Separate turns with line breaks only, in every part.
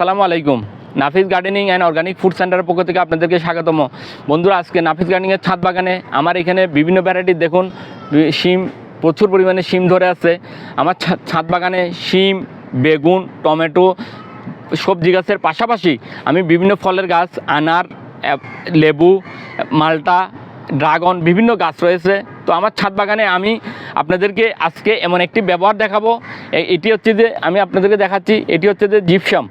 আসসালামু আলাইকুম। Nafis gardening and organic food সেন্টারের পক্ষ থেকে আপনাদেরকে স্বাগতম। বন্ধুরা, আজকে নাফিস গার্ডেনিংয়ের ছাদ বাগানে আমার এখানে বিভিন্ন ভ্যারাইটির দেখুন শিম, প্রচুর পরিমাণে শিম ধরে আছে। আমার ছাদ বাগানে শিম, বেগুন, টমেটো, সবজি গাছের পাশাপাশি আমি বিভিন্ন ফলের গাছ, আনার লেবু, মালটা, ড্রাগন বিভিন্ন গাছ রয়েছে। তো আমার ছাদ বাগানে আমি আপনাদেরকে আজকে এমন একটি ব্যবহার দেখাবো। এটি হচ্ছে যে আমি আপনাদেরকে দেখাচ্ছি, এটি হচ্ছে যে জিপসাম।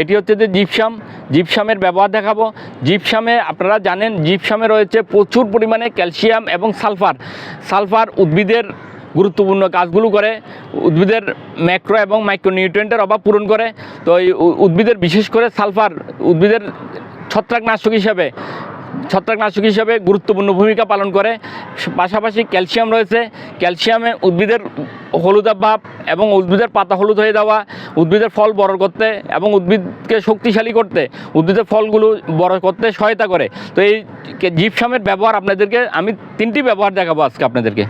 এটি হচ্ছে যে জিপসাম, জিপসামের ব্যবহার দেখাবো। জিপসামে আপনারা জানেন, জিপসামে রয়েছে প্রচুর পরিমাণে ক্যালসিয়াম এবং সালফার। সালফার উদ্ভিদের গুরুত্বপূর্ণ কাজগুলো করে, উদ্ভিদের ম্যাক্রো এবং মাইক্রোনিউট্রিয়েন্টের অভাব পূরণ করে। তো এই উদ্ভিদের, বিশেষ করে সালফার, উদ্ভিদের ছত্রাকনাশক হিসাবে ছত্রাকনাশক হিসাবে গুরুত্বপূর্ণ ভূমিকা পালন করে। পাশাপাশি ক্যালসিয়াম রয়েছে। ক্যালসিয়ামে উদ্ভিদের হলুদাভ ভাব এবং উদ্ভিদের পাতা হলুদ হয়ে যাওয়া, উদ্ভিদের ফল বড় করতে এবং উদ্ভিদকে শক্তিশালী করতে উদ্ভিদের ফলগুলো বড় করতে সহায়তা করে। তো এই জিপসামের ব্যবহার আপনাদেরকে, আমি তিনটি ব্যবহার দেখাবো আজকে আপনাদেরকে।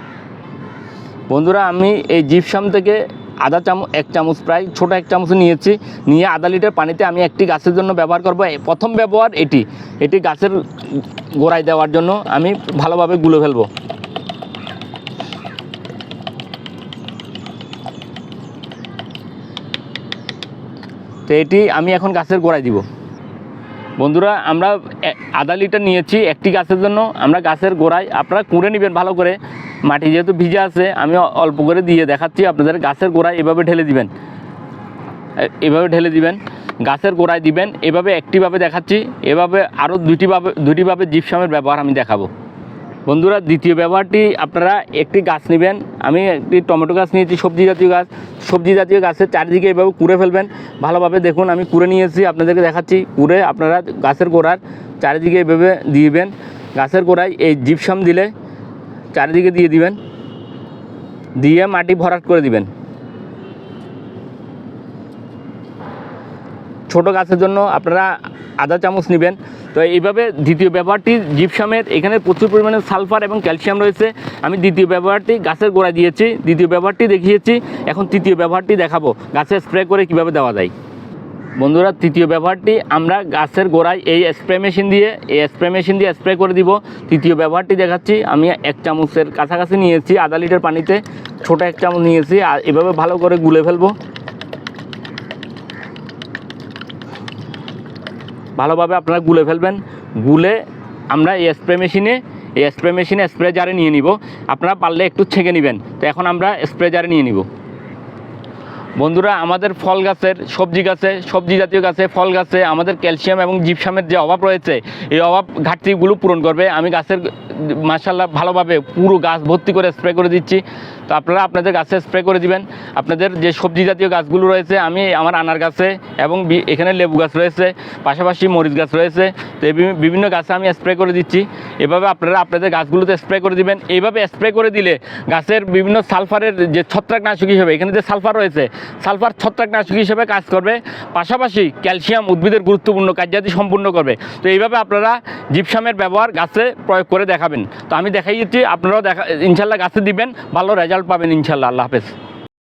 বন্ধুরা, আমি এই জিপসাম থেকে আধা চামচ, এক চামচ প্রায়, ছোট এক চামচ নিয়েছি। নিয়ে আধা লিটার পানিতে আমি একটি গাছের জন্য ব্যবহার করব। প্রথম ব্যবহার এটি। এটি গাছের গোড়ায় দেওয়ার জন্য আমি ভালোভাবে গুলে ফেলব। তো এটি আমি এখন গাছের গোড়ায় দিব। বন্ধুরা, আমরা আধা লিটার নিয়েছি একটি গাছের জন্য। আমরা গাছের গোড়ায় আপনারা কুড়ে নেবেন ভালো করে। মাটি যেহেতু ভিজে আছে, আমি অল্প করে দিয়ে দেখাচ্ছি, আপনাদের গাছের গোড়ায় এভাবে ঢেলে দিবেন। এভাবে ঢেলে দিবেন, গাছের গোড়ায় দিবেন, এভাবে একটিভাবে দেখাচ্ছি, এভাবে আরও দুইটিভাবে দুইটিভাবে জিপসামের ব্যবহার আমি দেখাবো। বন্ধুরা, দ্বিতীয় ব্যবহারটি, আপনারা একটি গাছ নেবেন, আমি একটি টমেটো গাছ নিয়েছি, সবজি জাতীয় গাছ, সবজি জাতীয় গাছের চারিদিকে এভাবে কুড়ে ফেলবেন, ভালোভাবে দেখুন, আমি কুড়ে নিয়েছি, আপনাদেরকে দেখাচ্ছি, কুড়ে আপনারা গাছের গোড়ার চারিদিকে এভাবে দিবেন, গাছের গোড়ায় এই জিপসাম দিলে চারিদিকে দিয়ে দিবেন। দিয়ে মাটি ভরাট করে দিবেন। ছোট গাছের জন্য আপনারা আধা চামচ নেবেন। তো এইভাবে দ্বিতীয় ব্যবহারটি জিপসামের, এখানে প্রচুর পরিমাণে সালফার এবং ক্যালসিয়াম রয়েছে। আমি দ্বিতীয় ব্যবহারটি গাছের গোড়া দিয়েছি, দ্বিতীয় ব্যবহারটি দেখিয়েছি, এখন তৃতীয় ব্যবহারটি দেখাবো। গাছে স্প্রে করে কীভাবে দেওয়া যায়। বন্ধুরা, তৃতীয় ব্যবহারটি আমরা গাছের গোড়ায় এই স্প্রে মেশিন দিয়ে, এই স্প্রে মেশিন দিয়ে স্প্রে করে দিব। তৃতীয় ব্যবহারটি দেখাচ্ছি। আমি এক চামচের কাছাকাছি নিয়েছি, আধা লিটার পানিতে ছোট এক চামচ নিয়েছি। আর এভাবে ভালো করে গুলে ফেলব। ভালোভাবে আপনারা গুলে ফেলবেন। গুলে আমরা এই স্প্রে মেশিনে এই স্প্রে মেশিনে স্প্রে জারে নিয়ে নিব। আপনারা পারলে একটু ছেঁকে নেবেন। তো এখন আমরা স্প্রে জারে নিয়ে নিব। বন্ধুরা, আমাদের ফল গাছের সবজি গাছে, সবজি জাতীয় গাছে ফল গাছে আমাদের ক্যালসিয়াম এবং জিপসামের যে অভাব রয়েছে, এই অভাব ঘাটতিগুলো পূরণ করবে। আমি গাছের মাসাল্লাহ ভালোভাবে পুরো গাছ ভর্তি করে স্প্রে করে দিচ্ছি। তো আপনারা আপনাদের গাছে স্প্রে করে দিবেন। আপনাদের যে সবজি জাতীয় গাছগুলো রয়েছে, আমি আমার আনার গাছে এবং এখানে লেবু গাছ রয়েছে, পাশাপাশি মরিচ গাছ রয়েছে। তো বিভিন্ন গাছে আমি স্প্রে করে দিচ্ছি। এভাবে আপনারা আপনাদের গাছগুলোতে স্প্রে করে দিবেন। এইভাবে স্প্রে করে দিলে গাছের বিভিন্ন সালফারের যে ছত্রাকনাশক হিসেবে, এখানে যে সালফার রয়েছে, সালফার ছত্রাকনাশক হিসেবে কাজ করবে। পাশাপাশি ক্যালসিয়াম উদ্ভিদের গুরুত্বপূর্ণ কার্যাদি সম্পূর্ণ করবে। তো এইভাবে আপনারা জিপসামের ব্যবহার গাছে প্রয়োগ করে দেখাবেন। তো আমি দেখাই দিচ্ছি আপনারাও দেখা ইনশাল্লাহ গাছে দিবেন, ভালো রেজাল্ট পাবেন ইনশাল্লাহ, আল্লাহ হাফেজ।